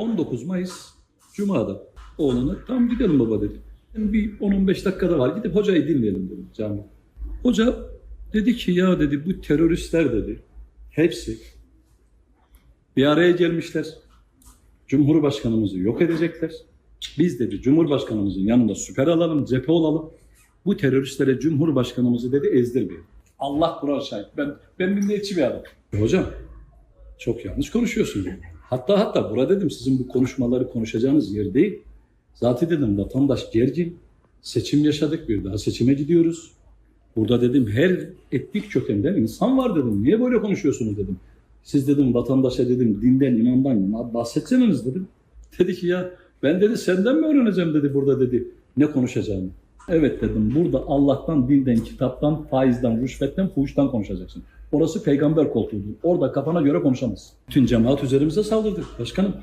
19 Mayıs Cuma'da oğluna tam gidelim baba dedi. Bir 10-15 dakikada var gidip hocayı dinleyelim dedim cami. Hoca dedi ki ya dedi bu teröristler dedi hepsi bir araya gelmişler. Cumhurbaşkanımızı yok edecekler. Biz dedi Cumhurbaşkanımızın yanında süper alalım, cephe olalım. Bu teröristlere Cumhurbaşkanımızı dedi ezdirmeyin. Allah Kur'an şahit. Ben, ben milliyetçi bir adam. Hocam çok yanlış konuşuyorsun. dedi. Hatta hatta burada dedim sizin bu konuşmaları konuşacağınız yer değil. Zaten dedim vatandaş gergin. Seçim yaşadık bir daha seçime gidiyoruz. Burada dedim her etnik kökenden insan var dedim. Niye böyle konuşuyorsunuz dedim. Siz dedim vatandaşa dedim dinden imandan bahsetseniz dedim. Dedi ki ya ben dedi senden mi öğreneceğim dedi burada dedi ne konuşacağımı. Evet dedim burada Allah'tan, dinden, kitaptan, faizden, rüşvetten, fuhuştan konuşacaksın. Orası peygamber koltuğudur. Orada kafana göre konuşamazsın. Bütün cemaat üzerimize saldırdı başkanım.